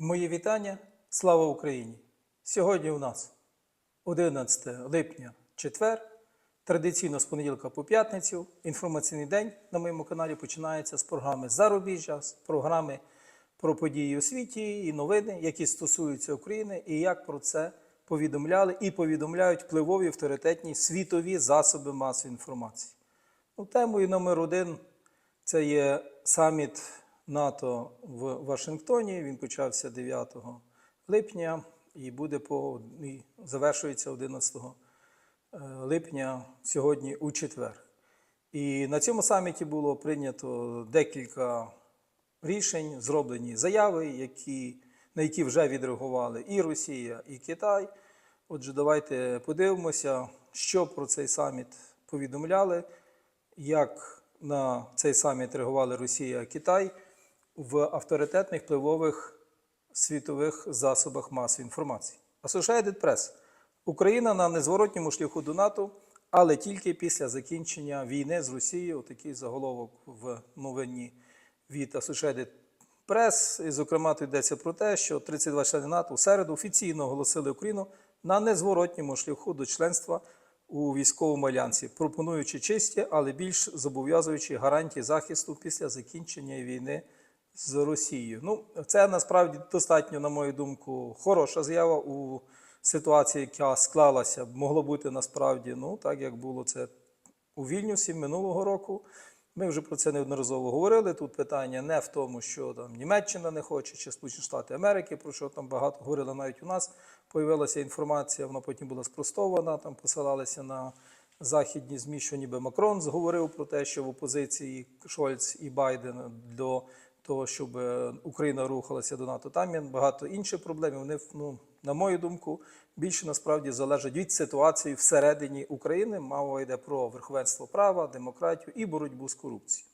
Мої вітання. Слава Україні! Сьогодні у нас 11 липня, четвер. Традиційно з понеділка по п'ятницю. Інформаційний день на моєму каналі починається з програми Зарубіжжя, з програми про події у світі і новини, які стосуються України, і як про це повідомляли і повідомляють впливові авторитетні світові засоби масової інформації. Ну, темою номер один це є саміт НАТО в Вашингтоні. Він почався 9 липня і буде по і завершується 11 е, липня сьогодні у четвер. І на цьому саміті було прийнято декілька рішень, зроблені заяви, які, на які вже відреагували і Росія, і Китай. Отже, давайте подивимося, що про цей саміт повідомляли, як на цей саміт реагували Росія і Китай в авторитетних впливових світових засобах масової інформації. Associated Press. Україна на незворотньому шляху до НАТО, але тільки після закінчення війни з Росією. Такий заголовок в новині від Associated Press. І, зокрема, тут йдеться про те, що 32 члени НАТО у середу офіційно оголосили Україну на незворотньому шляху до членства у військовому альянсі, пропонуючи чисті, але більш зобов'язуючі гарантії захисту після закінчення війни з Росією. Ну, це насправді достатньо, на мою думку, хороша заява у ситуації, яка склалася, могло бути насправді, ну так як було це у Вільнюсі минулого року. Ми вже про це неодноразово говорили. Тут питання не в тому, що там Німеччина не хоче, чи Сполучені Штати Америки, про що там багато говорили навіть у нас. Появилася інформація, вона потім була спростована. Там посилалися на західні змі, що ніби Макрон зговорив про те, що в опозиції Шольц і Байден до того, щоб е, Україна рухалася до НАТО. Там є багато інших проблем. Вони, ну, на мою думку, більше насправді залежать від ситуації всередині України. Мова йде про верховенство права, демократію і боротьбу з корупцією.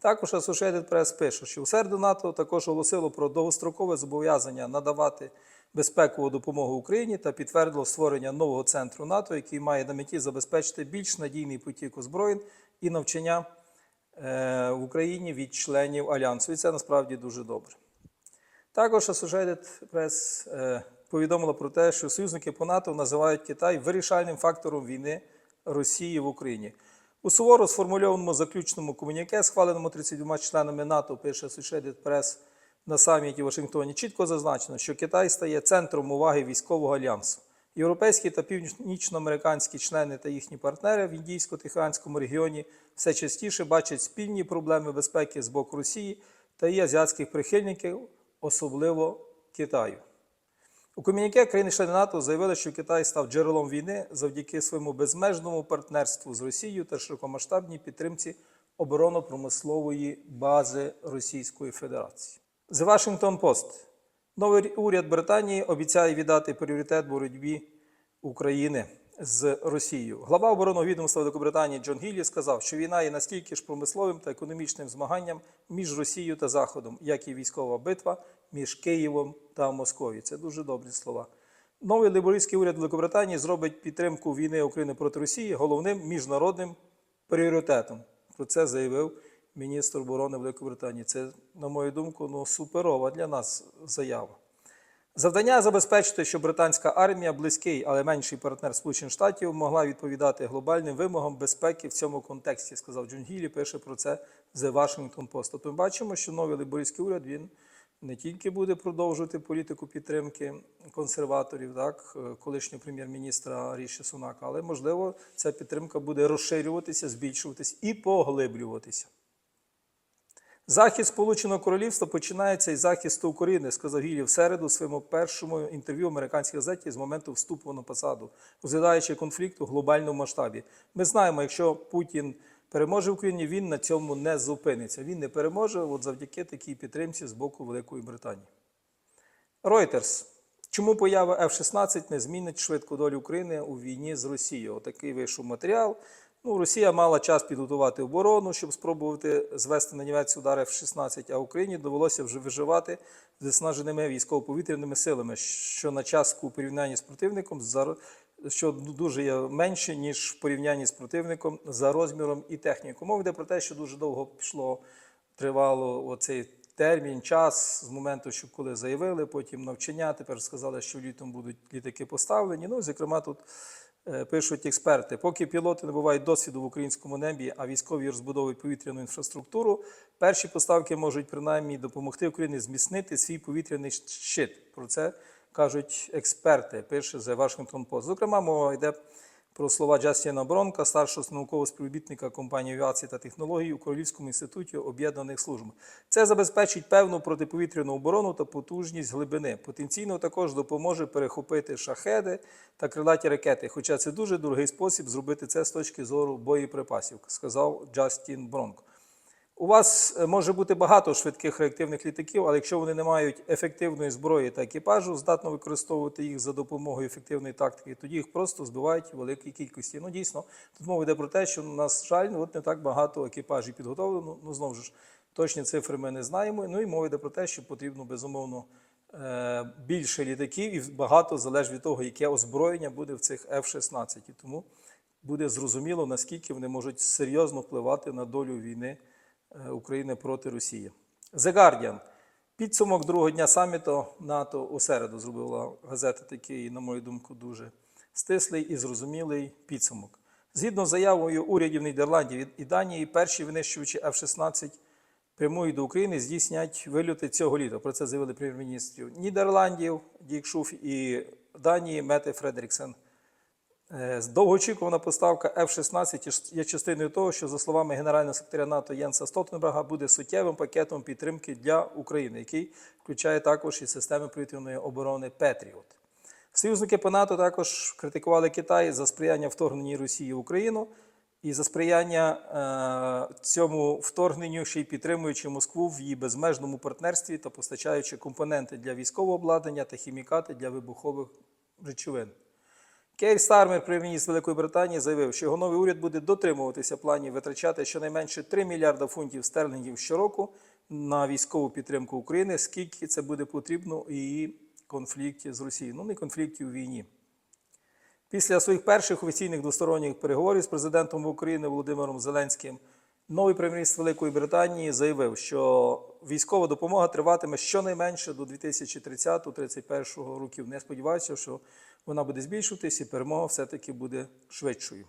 Також Associated Press пише, що у середу НАТО також оголосило про довгострокове зобов'язання надавати безпекову допомогу Україні та підтвердило створення нового центру НАТО, який має на меті забезпечити більш надійний потік озброєнь і навчання в Україні від членів альянсу. І це насправді дуже добре. Також Associated Press е, повідомила про те, що союзники по НАТО називають Китай вирішальним фактором війни Росії в Україні. У суворо сформульованому заключному комуніке, схваленому 32 членами НАТО, пише Associated Press на саміті в Вашингтоні, чітко зазначено, що Китай стає центром уваги військового альянсу. Європейські та північноамериканські члени та їхні партнери в індійсько-тихоанському регіоні все частіше бачать спільні проблеми безпеки з боку Росії та її азіатських прихильників, особливо Китаю. У комюніке країни-члени НАТО заявили, що Китай став джерелом війни завдяки своєму безмежному партнерству з Росією та широкомасштабній підтримці оборонно-промислової бази Російської Федерації. The Washington Post. Новий уряд Британії обіцяє віддати пріоритет боротьбі України з Росією. Глава оборонного відомства Великобританії Джон Гіллі сказав, що війна є настільки ж промисловим та економічним змаганням між Росією та Заходом, як і військова битва між Києвом та Московією. Це дуже добрі слова. Новий лейбористський уряд Великобританії зробить підтримку війни України проти Росії головним міжнародним пріоритетом. Про це заявив міністр оборони Великобританії. Це, на мою думку, ну, суперова для нас заява. Завдання забезпечити, щоб британська армія, близький, але менший партнер Сполучених Штатів, могла відповідати глобальним вимогам безпеки в цьому контексті, сказав Джон Гіллі, пише про це The Washington Post. Тобто ми бачимо, що новий лейбористський уряд він не тільки буде продовжувати політику підтримки консерваторів, так, е, колишнього прем'єр-міністра Ріші Сунака, але можливо ця підтримка буде розширюватися, збільшуватися і поглиблюватися. Захист Сполученого Королівства починається із захисту України, сказав Гілі в середу у своєму першому інтерв'ю в американській газеті з моменту вступу на посаду, розглядаючи конфлікт у глобальному масштабі. Ми знаємо, якщо Путін переможе в Україні, він на цьому не зупиниться. Він не переможе от завдяки такій підтримці з боку Великої Британії. Reuters. Чому поява F-16 не змінить швидку долю України у війні з Росією? Отакий вийшов матеріал. Ну, Росія мала час підготувати оборону, щоб спробувати звести на німець удар F-16, а Україні довелося вже виживати з виснаженими військово-повітряними силами, що на час у порівнянні з противником що дуже є менше, ніж в порівнянні з противником за розміром і технікою. Мова йде про те, що дуже довго пішло, тривало оцей термін, час з моменту, що коли заявили, потім навчання. Тепер сказали, що літом будуть літаки поставлені. Ну, зокрема, тут пишуть експерти, поки пілоти набувають досвіду в українському небі, а військові розбудовують повітряну інфраструктуру, перші поставки можуть принаймні допомогти Україні зміцнити свій повітряний щит. Про це кажуть експерти. Пише The Washington Post. Зокрема, мова йде про слова Джастіна Бронка, старшого наукового співробітника компанії авіації та технологій у Королівському інституті об'єднаних служб. Це забезпечить певну протиповітряну оборону та потужність глибини. Потенційно також допоможе перехопити шахеди та крилаті ракети. Хоча це дуже дорогий спосіб зробити це з точки зору боєприпасів, сказав Джастін Бронко. У вас е, може бути багато швидких реактивних літаків, але якщо вони не мають ефективної зброї та екіпажу, здатно використовувати їх за допомогою ефективної тактики, тоді їх просто збивають у великій кількості. Ну дійсно, тут мова йде про те, що у нас жаль, от не так багато екіпажів підготовлено. Ну знову ж точні цифри ми не знаємо. Ну і мова йде про те, що потрібно безумовно е, більше літаків, і багато залежить від того, яке озброєння буде в цих F-16. І тому буде зрозуміло, наскільки вони можуть серйозно впливати на долю війни. Е, України проти Росії. The Guardian. Підсумок другого дня саміту НАТО у середу зробила газета такий, на мою думку, дуже стислий і зрозумілий підсумок. Згідно з заявою урядів Нідерландів і Данії, перші винищувачі F-16 прямують до України, здійснять вильоти цього літа. Про це заявили прем'єр-міністрів Нідерландів Дік Шуф і Данії Мете Фредеріксен. Е, Довгоочікувана поставка F-16 є частиною того, що, за словами генерального секретаря НАТО Єнса Столтенберга, буде суттєвим пакетом підтримки для України, який включає також і системи повітряної оборони Петріот. Союзники по НАТО також критикували Китай за сприяння вторгненню Росії в Україну і за сприяння е, цьому вторгненню, ще й підтримуючи Москву в її безмежному партнерстві та постачаючи компоненти для військового обладнання та хімікати для вибухових речовин. Кейр Стармер, прем'єр-міністр Великої Британії, заявив, що його новий уряд буде дотримуватися планів витрачати щонайменше 3 мільярда фунтів стерлінгів щороку на військову підтримку України, скільки це буде потрібно її конфлікті з Росією. Ну, не конфлікті у війні. Після своїх перших офіційних двосторонніх переговорів з президентом України Володимиром Зеленським, новий прем'єр-міністр Великої Британії заявив, що військова допомога триватиме щонайменше до 2030-2031 років. Не сподіваюся, що вона буде збільшуватись і перемога все-таки буде швидшою.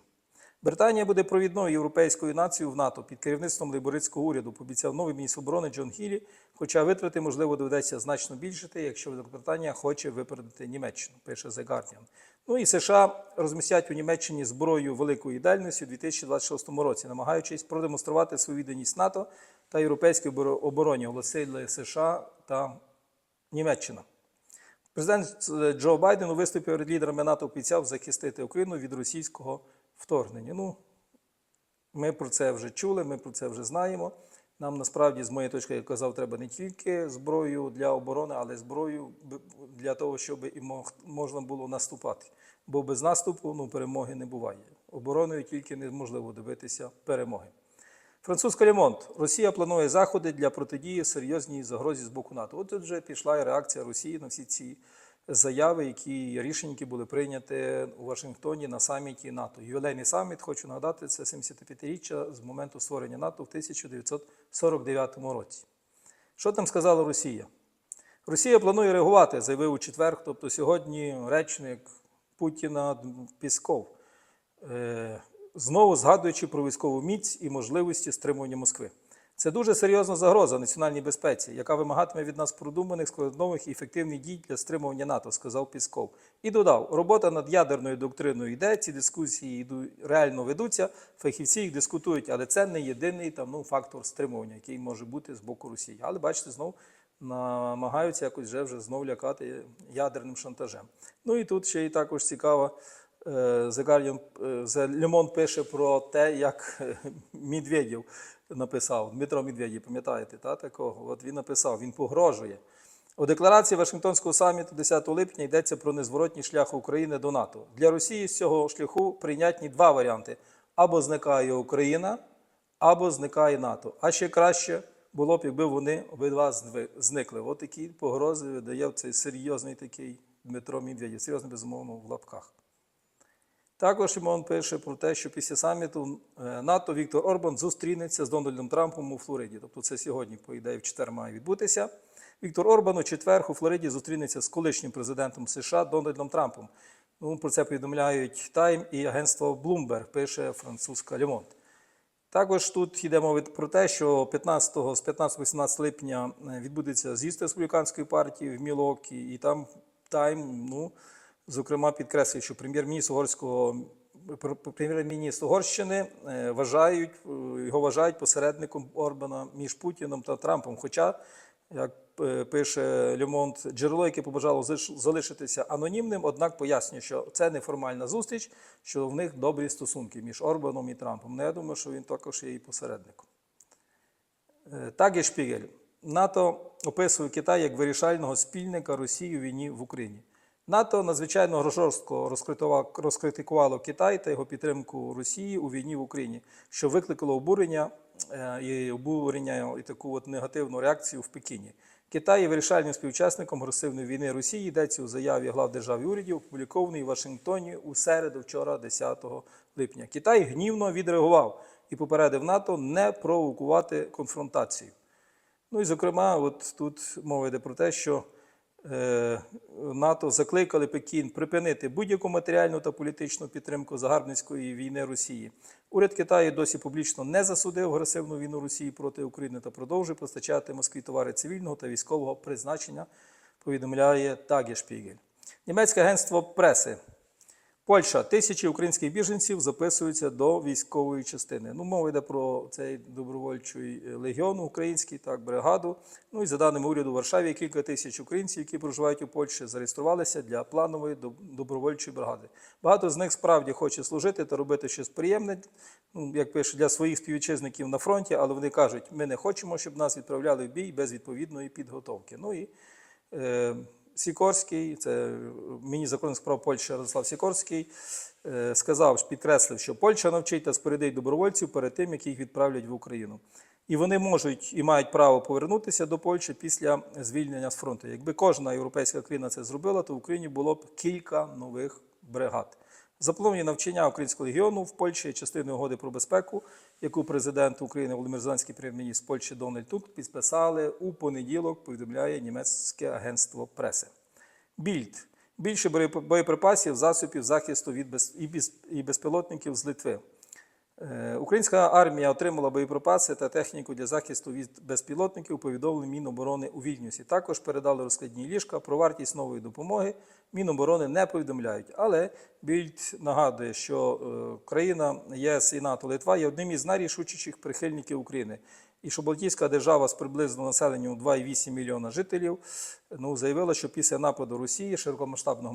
Британія буде провідною європейською нацією в НАТО під керівництвом лейбористського уряду, пообіцяв новий міністр оборони Джон Гілі, хоча витрати, можливо, доведеться значно більшити, якщо Великобританія хоче випередити Німеччину, пише The Guardian. Ну і США розмістять у Німеччині зброю великої дальності у 2026 році, намагаючись продемонструвати свою відданість НАТО та європейській обороні, оголосили США та Німеччина. Президент е, Джо Байден у виступі перед лідерами НАТО обіцяв захистити Україну від російського вторгнення. Ну, ми про це вже чули, ми про це вже знаємо. Нам насправді, з моєї точки, як казав, треба не тільки зброю для оборони, але й зброю для того, щоб і можна було наступати. Бо без наступу ну, перемоги не буває. Обороною тільки неможливо добитися перемоги. Французька Лемонт. Росія планує заходи для протидії серйозній загрозі з боку НАТО. От вже пішла і реакція Росії на всі ці заяви, які рішення які були прийняті у Вашингтоні на саміті НАТО. Ювілейний саміт, хочу нагадати, це 75-річчя з моменту створення НАТО в 1949 році. Що там сказала Росія? Росія планує реагувати, заявив у четвер, тобто сьогодні речник Путіна Пісков. Знову згадуючи про військову міць і можливості стримування Москви. Це дуже серйозна загроза національній безпеці, яка вимагатиме від нас продуманих, складнових і ефективних дій для стримування НАТО, сказав Пісков. І додав: робота над ядерною доктриною йде. Ці дискусії реально ведуться. Фахівці їх дискутують, але це не єдиний там ну фактор стримування, який може бути з боку Росії. Але бачите, знов намагаються якось вже вже знов лякати ядерним шантажем. Ну і тут ще й також цікаво. The Le Monde пише про те, як Медведєв написав, Дмитро Медведєв, пам'ятаєте, та, такого? От він написав, він погрожує. У декларації Вашингтонського саміту 10 липня йдеться про незворотній шлях України до НАТО. Для Росії з цього шляху прийнятні два варіанти: або зникає Україна, або зникає НАТО. А ще краще було б, якби вони обидва зникли. От такі погрози видає цей серйозний такий Дмитро Медведєв, серйозно безумовно в лапках. Також Імон пише про те, що після саміту е, НАТО Віктор Орбан зустрінеться з Дональдом Трампом у Флориді. Тобто це сьогодні, по ідеї, в четвер має відбутися. Віктор Орбан у четвер у Флориді зустрінеться з колишнім президентом США Дональдом Трампом. Ну, про це повідомляють Time і агентство Bloomberg, пише французька Лемонт. Також тут йде мова про те, що 15, з 15-18 липня е, відбудеться з'їзд республіканської партії в Мілокі, і там Тайм, ну, зокрема, підкреслює, що прем'єр-міністр угорського прем'єр-міністр Угорщини е, вважають, е, його вважають посередником Орбана між Путіном та Трампом. Хоча, як е, пише Лемонт, джерело, яке побажало залишитися анонімним, однак пояснює, що це неформальна зустріч, що в них добрі стосунки між Орбаном і Трампом. Ну, я думаю, що він також є і посередником. Так і Шпігель. НАТО описує Китай як вирішального спільника Росії у війні в Україні. НАТО надзвичайно жорстко розкритикувало Китай та його підтримку Росії у війні в Україні, що викликало обурення е, і обурення і таку от негативну реакцію в Пекіні. Китай є вирішальним співучасником агресивної війни Росії. Йдеться у заяві глав держав і урядів, опублікованій в Вашингтоні у середу, вчора, 10 липня. Китай гнівно відреагував і попередив НАТО не провокувати конфронтацію. Ну і зокрема, от тут мова йде про те, що НАТО закликали Пекін припинити будь-яку матеріальну та політичну підтримку загарбницької війни Росії. Уряд Китаю досі публічно не засудив агресивну війну Росії проти України та продовжує постачати Москві товари цивільного та військового призначення, повідомляє Тагішпігель. Німецьке агентство преси Польща. Тисячі українських біженців записуються до військової частини. Ну, мова йде про цей добровольчий е, легіон український, так, бригаду. Ну і за даними уряду Варшаві, кілька тисяч українців, які проживають у Польщі, зареєструвалися для планової добровольчої бригади. Багато з них справді хоче служити та робити щось приємне, ну, як пише, для своїх співвітчизників на фронті, але вони кажуть, ми не хочемо, щоб нас відправляли в бій без відповідної підготовки. Ну і Е, Сікорський, це міністр закордонних справ Польщі Радослав Сікорський, е, сказав, підкреслив, що Польща навчить та спорядить добровольців перед тим, як їх відправлять в Україну. І вони можуть і мають право повернутися до Польщі після звільнення з фронту. Якби кожна європейська країна це зробила, то в Україні було б кілька нових бригад. Заплановані навчання Українського легіону в Польщі є частиною угоди про безпеку, яку президент України Володимир Зеленський, прем'єр-міністр Польщі Дональд Тук підписали у понеділок, повідомляє німецьке агентство преси. Більд. Більше боєприпасів, засобів захисту від без... і, без... і безпілотників з Литви. Е, Українська армія отримала боєприпаси та техніку для захисту від безпілотників, повідомили Міноборони у Вільнюсі. Також передали розкладні ліжка. Про вартість нової допомоги Міноборони не повідомляють. Але Більд нагадує, що е, країна ЄС і НАТО Литва є одним із найрішучіших прихильників України. І що Балтійська держава з приблизно населенням 2,8 мільйона жителів ну, заявила, що після нападу Росії, широкомасштабного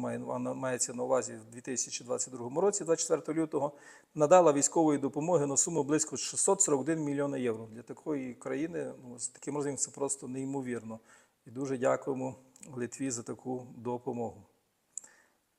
мається на увазі в 2022 році, 24 лютого, надала військової допомоги на суму близько 641 мільйона євро. Для такої країни ну, з таким розміром це просто неймовірно. І дуже дякуємо Литві за таку допомогу.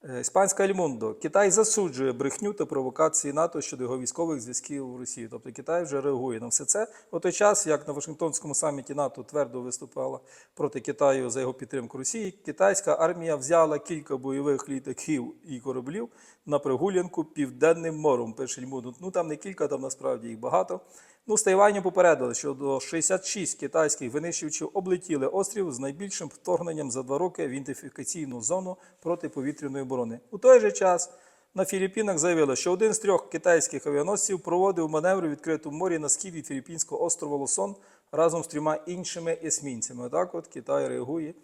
Е, Іспанська Ельмондо. Китай засуджує брехню та провокації НАТО щодо його військових зв'язків в Росії. Тобто Китай вже реагує на все це. У той час, як на Вашингтонському саміті НАТО твердо виступала проти Китаю за його підтримку Росії, китайська армія взяла кілька бойових літаків і кораблів на прогулянку південним морем. Пише Ельмондо. Ну там не кілька, там насправді їх багато. Ну, з Тайваню попередили, що до 66 китайських винищувачів облетіли острів з найбільшим вторгненням за два роки в ідентифікаційну зону протиповітряної оборони. У той же час на Філіппінах заявили, що один з трьох китайських авіаносців проводив маневри в відкритому морі на схід від філіппінського острова Лосон разом з трьома іншими есмінцями. Отак от Китай реагує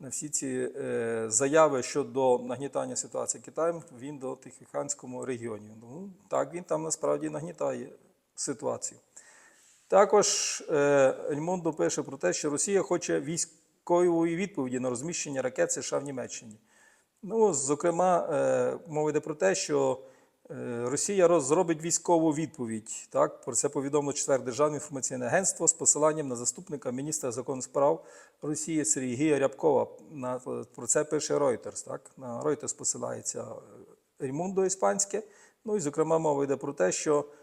на всі ці е, заяви щодо нагнітання ситуації Китаєм в індо-Тихоокеанському регіоні. Ну, так він там насправді нагнітає ситуацію. Також е, Ельмондо пише про те, що Росія хоче військової відповіді на розміщення ракет США в Німеччині. Ну, зокрема, е, мова йде про те, що е, Росія зробить військову відповідь. Так, про це повідомило четвер Державне інформаційне агентство з посиланням на заступника міністра законних справ Росії Сергія Рябкова. На про це пише Reuters. Так, на Reuters посилається Ельмундо іспанське. Ну і зокрема, мова йде про те, що Е,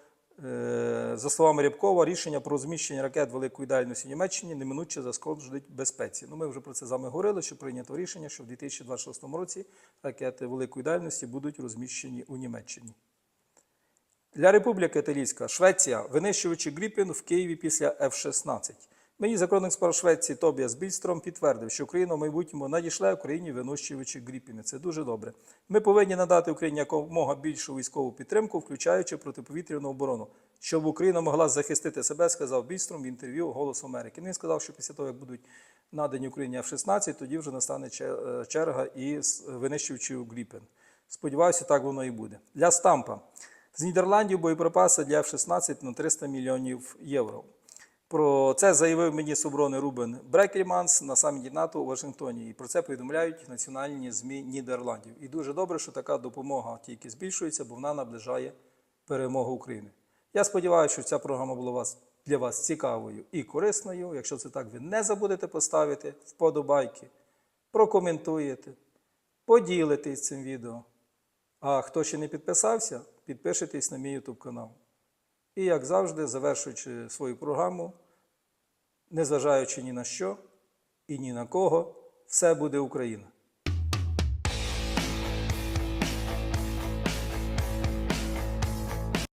За словами Рябкова, рішення про розміщення ракет великої дальності в Німеччині неминуче зашкодить безпеці. Ну, ми вже про це з вами говорили, що прийнято рішення, що в 2026 році ракети великої дальності будуть розміщені у Німеччині. Для Республіки Італійська Швеція, винищувачі Гріпін в Києві після F-16. Мені законник справ Швеції Тобіас Більстром підтвердив, що Україна в майбутньому надійшла Україні винищувачі Гріпіни. Це дуже добре. Ми повинні надати Україні якомога більшу військову підтримку, включаючи протиповітряну оборону, щоб Україна могла захистити себе, сказав Більстром в інтерв'ю Голос Америки. Він сказав, що після того, як будуть надані Україні F-16, тоді вже настане е, черга і винищувачів Гріпін. Сподіваюся, так воно і буде. Для Стампа. З Нідерландів боєприпаси для F-16 на 300 мільйонів євро. Про це заявив міністр оборони Рубен Брекельманс на саміті НАТО у Вашингтоні. І про це повідомляють національні ЗМІ Нідерландів. І дуже добре, що така допомога тільки збільшується, бо вона наближає перемогу України. Я сподіваюся, що ця програма була для вас цікавою і корисною. Якщо це так, ви не забудете поставити вподобайки, прокоментуєте, поділитесь цим відео. А хто ще не підписався, підпишитесь на мій YouTube канал. І, як завжди, завершуючи свою програму, незважаючи ні на що і ні на кого, все буде Україна.